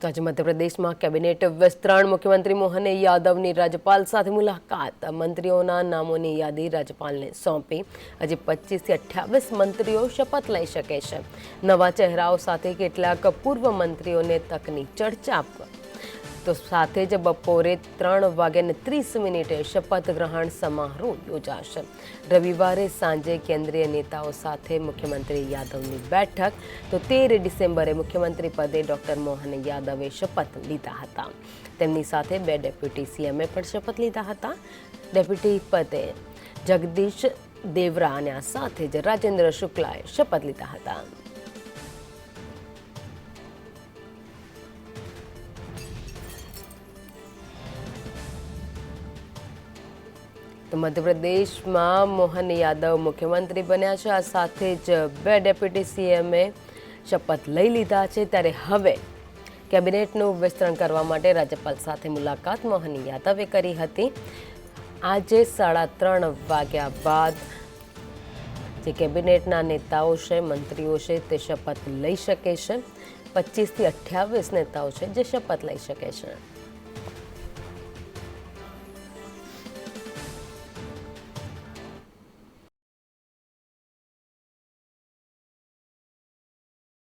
તો આજે મધ્યપ્રદેશમાં કેબિનેટ વિસ્તરણ, મુખ્યમંત્રી મોહન યાદવની રાજ્યપાલ સાથે મુલાકાત. મંત્રીઓના નામોની યાદી રાજ્યપાલને સોંપી. આજે પચીસથી અઠ્યાવીસ મંત્રીઓ શપથ લઈ શકે છે. નવા ચહેરાઓ સાથે કેટલાક પૂર્વ મંત્રીઓને તકની ચર્ચા તો સાથે જ બપોરે ત્રણ વાગ્યાને ત્રીસ મિનિટે શપથ ગ્રહણ સમારોહ યોજાશે. રવિવારે સાંજે કેન્દ્રીય નેતાઓ સાથે મુખ્યમંત્રી યાદવની બેઠક, તો તેર ડિસેમ્બરે મુખ્યમંત્રી પદે ડોક્ટર મોહન યાદવે શપથ લીધા હતા. તેમની સાથે બે ડેપ્યુટી સીએમએ પણ શપથ લીધા હતા. ડેપ્યુટી પદે જગદીશ દેવરા અને આ સાથે જ રાજેન્દ્ર શુક્લાએ શપથ લીધા હતા. મધ્યપ્રદેશમાં મોહન યાદવ મુખ્યમંત્રી બન્યા છે. આ સાથે જ બે ડેપ્યુટી સીએમએ શપથ લઈ લીધા છે. ત્યારે હવે કેબિનેટનું વિસ્તરણ કરવા માટે રાજ્યપાલ સાથે મુલાકાત મોહન યાદવે કરી હતી. આજે સાડા ત્રણ વાગ્યા બાદ જે કેબિનેટના નેતાઓ છે, મંત્રીઓ છે, તે શપથ લઈ શકે છે. પચીસથી અઠ્યાવીસ નેતાઓ છે જે શપથ લઈ શકે છે.